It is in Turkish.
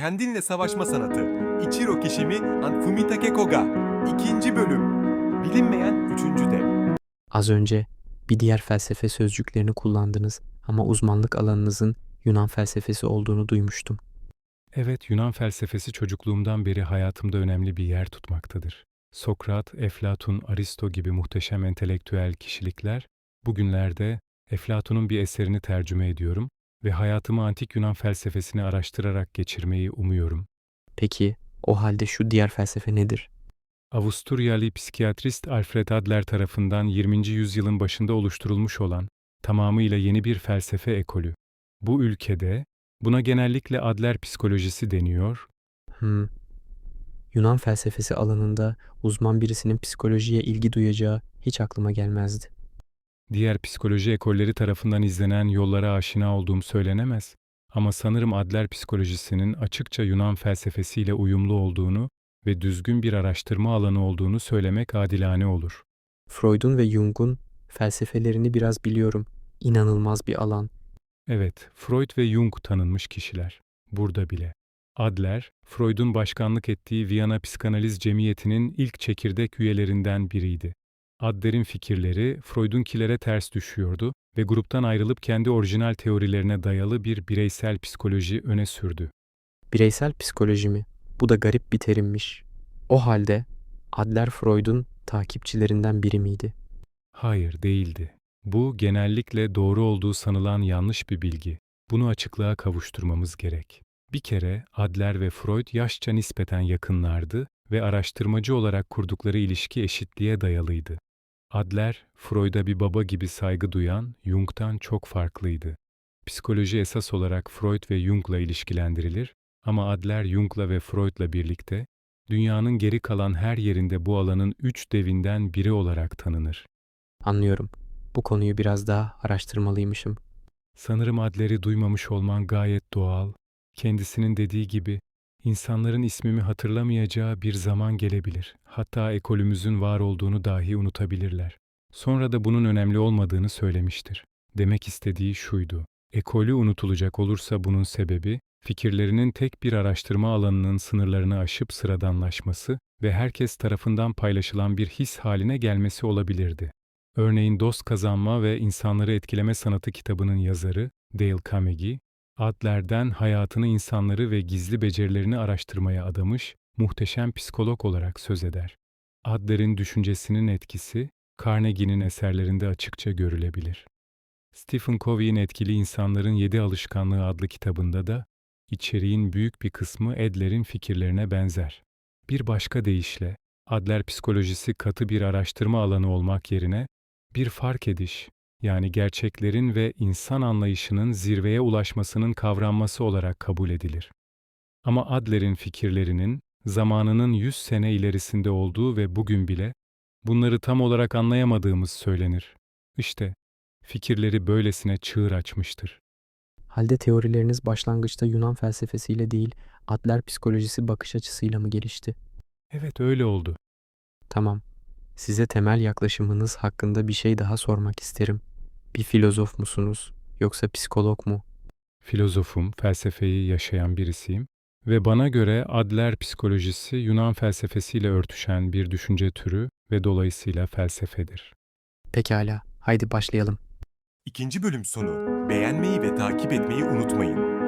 Kendinle Savaşma Sanatı Ichiro Kishimi and Fumitake Koga İkinci bölüm Bilinmeyen üçüncü dev Az önce bir diğer felsefe sözcüklerini kullandınız ama uzmanlık alanınızın Yunan felsefesi olduğunu duymuştum. Evet, Yunan felsefesi çocukluğumdan beri hayatımda önemli bir yer tutmaktadır. Sokrat, Eflatun, Aristo gibi muhteşem entelektüel kişilikler, bugünlerde Eflatun'un bir eserini tercüme ediyorum ve hayatımı antik Yunan felsefesini araştırarak geçirmeyi umuyorum. Peki o halde şu diğer felsefe nedir? Avusturyalı psikiyatrist Alfred Adler tarafından 20. yüzyılın başında oluşturulmuş olan tamamıyla yeni bir felsefe ekolü. Bu ülkede buna genellikle Adler psikolojisi deniyor Hmm. Yunan felsefesi alanında uzman birisinin psikolojiye ilgi duyacağı hiç aklıma gelmezdi. Diğer psikoloji ekolleri tarafından izlenen yollara aşina olduğum söylenemez. Ama sanırım Adler psikolojisinin açıkça Yunan felsefesiyle uyumlu olduğunu ve düzgün bir araştırma alanı olduğunu söylemek adilane olur. Freud'un ve Jung'un felsefelerini biraz biliyorum. İnanılmaz bir alan. Evet, Freud ve Jung tanınmış kişiler. Burada bile. Adler, Freud'un başkanlık ettiği Viyana Psikanaliz Cemiyeti'nin ilk çekirdek üyelerinden biriydi. Adler'in fikirleri Freud'unkilere ters düşüyordu ve gruptan ayrılıp kendi orijinal teorilerine dayalı bir bireysel psikoloji öne sürdü. Bireysel psikoloji mi? Bu da garip bir terimmiş. O halde Adler Freud'un takipçilerinden biri miydi? Hayır, değildi. Bu genellikle doğru olduğu sanılan yanlış bir bilgi. Bunu açıklığa kavuşturmamız gerek. Bir kere Adler ve Freud yaşça nispeten yakınlardı ve araştırmacı olarak kurdukları ilişki eşitliğe dayalıydı. Adler, Freud'a bir baba gibi saygı duyan Jung'tan çok farklıydı. Psikoloji esas olarak Freud ve Jung'la ilişkilendirilir ama Adler Jung'la ve Freud'la birlikte dünyanın geri kalan her yerinde bu alanın üç devinden biri olarak tanınır. Anlıyorum. Bu konuyu biraz daha araştırmalıymışım. Sanırım Adler'i duymamış olman gayet doğal. Kendisinin dediği gibi, insanların ismimi hatırlamayacağı bir zaman gelebilir. Hatta ekolümüzün var olduğunu dahi unutabilirler. Sonra da bunun önemli olmadığını söylemiştir. Demek istediği şuydu. Ekolü unutulacak olursa bunun sebebi, fikirlerinin tek bir araştırma alanının sınırlarını aşıp sıradanlaşması ve herkes tarafından paylaşılan bir his haline gelmesi olabilirdi. Örneğin Dost Kazanma ve İnsanları Etkileme Sanatı kitabının yazarı Dale Carnegie, Adler'den hayatını insanları ve gizli becerilerini araştırmaya adamış muhteşem psikolog olarak söz eder. Adler'in düşüncesinin etkisi Carnegie'nin eserlerinde açıkça görülebilir. Stephen Covey'in Etkili İnsanların Yedi Alışkanlığı adlı kitabında da içeriğin büyük bir kısmı Adler'in fikirlerine benzer. Bir başka deyişle, Adler psikolojisi katı bir araştırma alanı olmak yerine bir fark ediş, yani gerçeklerin ve insan anlayışının zirveye ulaşmasının kavranması olarak kabul edilir. Ama Adler'in fikirlerinin zamanının 100 sene ilerisinde olduğu ve bugün bile bunları tam olarak anlayamadığımız söylenir. İşte fikirleri böylesine çığır açmıştır. Halde teorileriniz başlangıçta Yunan felsefesiyle değil, Adler psikolojisi bakış açısıyla mı gelişti? Evet öyle oldu. Tamam. Size temel yaklaşımınız hakkında bir şey daha sormak isterim. Bir filozof musunuz yoksa psikolog mu? Filozofum, felsefeyi yaşayan birisiyim ve bana göre Adler psikolojisi Yunan felsefesiyle örtüşen bir düşünce türü ve dolayısıyla felsefedir. Pekala, haydi başlayalım. İkinci bölüm sonu Beğenmeyi ve takip etmeyi unutmayın.